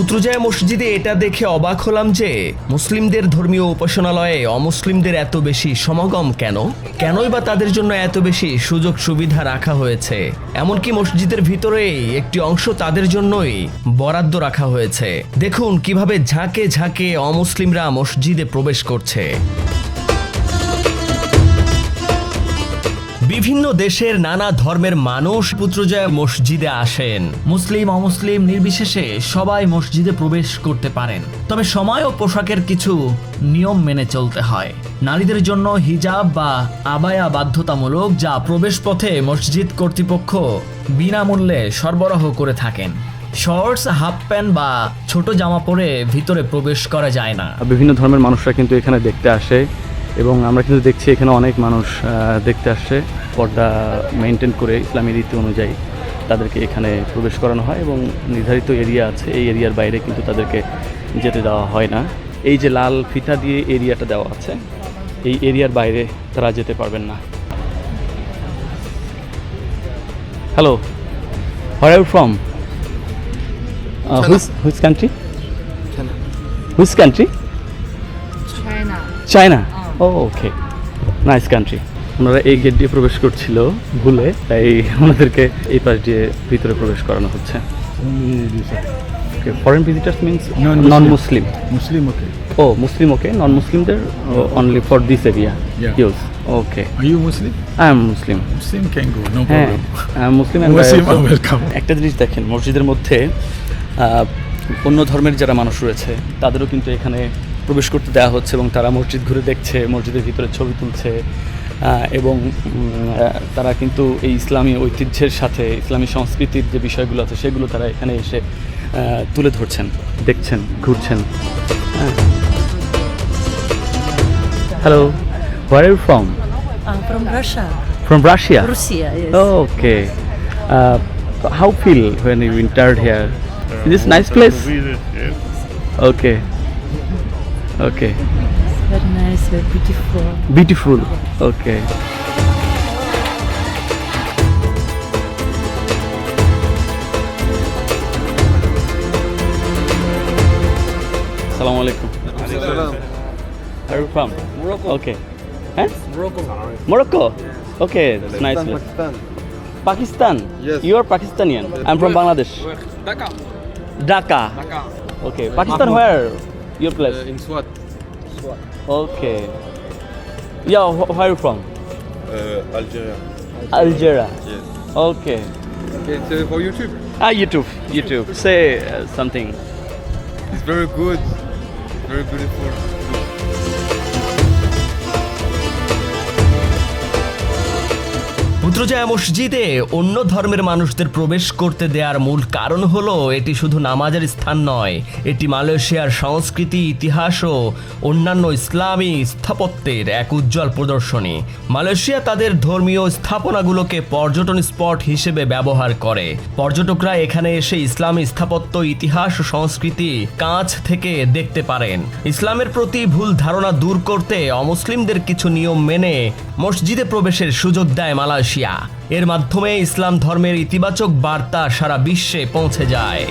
পুত্রজায়া মসজিদে এটা দেখে অবাক হলাম যে, মুসলিমদের ধর্মীয় উপাসনালয়ে অমুসলিমদের এত বেশি সমাগম কেন? কেনই বা তাদের জন্য এত বেশি সুযোগ সুবিধা রাখা হয়েছে? এমনকি মসজিদের ভিতরেই একটি অংশ তাদের জন্যই বরাদ্দ রাখা হয়েছে। দেখুন কীভাবে ঝাঁকে ঝাঁকে অমুসলিমরা মসজিদে প্রবেশ করছে। বিভিন্ন দেশের নানা ধর্মের মানুষ পুত্রজয়া মসজিদে আসেন। মুসলিম অমুসলিম নির্বিশেষে সবাই মসজিদে প্রবেশ করতে পারেন। তবে সময় ও পোশাকের কিছু নিয়ম মেনে চলতে হয়। নারীদের জন্য হিজাব বা আবায়া বাধ্যতামূলক যা প্রবেশ পথে মসজিদ কর্তৃপক্ষ বিনামূল্যে সরবরাহ করে থাকেন। শর্টস হাফ প্যান্ট বা ছোট জামা পরে ভিতরে প্রবেশ করা যায় না। বিভিন্ন ধর্মের মানুষরা কিন্তু এখানে দেখতে আসে। এবং আমরা কিন্তু দেখছি এখানে অনেক মানুষ দেখতে আসছে। পর্দা মেনটেন করে ইসলামী রীতি অনুযায়ী তাদেরকে এখানে প্রবেশ করানো হয় এবং নির্ধারিত এরিয়া আছে। এই এরিয়ার বাইরে কিন্তু তাদেরকে যেতে দেওয়া হয় না। এই যে লাল ফিতা দিয়ে এরিয়াটা দেওয়া আছে এই এরিয়ার বাইরে তারা যেতে পারবেন না। Hello where are from which which country which country. China oh okay nice country ওনারা এই গেট দিয়ে প্রবেশ করছিল ভুলে তাই ওনাদেরকে এই পাশ দিয়ে ভিতরে প্রবেশ করানো হচ্ছে। Okay foreign visitors means non Muslim Muslim, okay. Oh Muslim okay non মুসলিমদের only for this area use okay you Muslim? I am Muslim no হ্যাঁ problem. I am Muslim Muslim are welcome. একটা জিনিস দেখেন মসজিদের মধ্যে অন্য ধর্মের যারা মানুষ রয়েছে তাদেরও কিন্তু এখানে প্রবেশ করতে দেওয়া হচ্ছে এবং তারা মসজিদ ঘুরে দেখছে মসজিদের ভিতরে ছবি তুলছে এবং তারা কিন্তু এই ইসলামী ঐতিহ্যের সাথে ইসলামী সংস্কৃতির যে বিষয়গুলো আছে সেগুলো তারা এখানে এসে তুলে ধরছেন দেখছেন ঘুরছেন hello where you from from Russia Russia, yes. Okay. Uh, how feel when you entered here? Is this nice place? Okay. Okay. Very nice, very beautiful. Beautiful. Okay. Assalamu alaikum. Where are you from? Morocco. Okay. Huh? Morocco. Morocco. Okay, that's nice. place. Pakistan. Yes. You are Pakistanian. I'm from Bangladesh. Dhaka. Dhaka. Dhaka. Okay. Pakistan where? Your place? Uh, in Swat. Okay. Yeah, wh- where are you from? Uh, Algeria. Algeria. Yes. Okay. Okay, it's uh, for YouTube. Ah, YouTube. YouTube. Say uh, something. It's very good. Very beautiful. Putrajaya মসজিদে অন্য ধর্মের মানুষদের প্রবেশ করতে দেওয়ার মূল কারণ হলো এটি শুধু নামাজের স্থান নয়, এটি মালয়েশিয়ার সংস্কৃতি, ইতিহাস ও অন্যান্য ইসলামী স্থাপত্যের এক উজ্জ্বল প্রদর্শনী। মালয়েশিয়া তাদের ধর্মীয় স্থাপনাগুলোকে পর্যটন স্পট হিসেবে ব্যবহার করে। পর্যটকরা এখানে এসে ইসলামী স্থাপত্য, ইতিহাস ও সংস্কৃতি কাঁচ থেকে দেখতে পারেন। ইসলামের প্রতি ভুল ধারণা দূর করতে অমুসলিমদের কিছু নিয়ম মেনে মসজিদে প্রবেশের সুযোগ দেয় মালয়েশিয়া। এর মাধ্যমে ইসলাম ধর্মের ইতিবাচক বার্তা সারা বিশ্বে পৌঁছে যায়।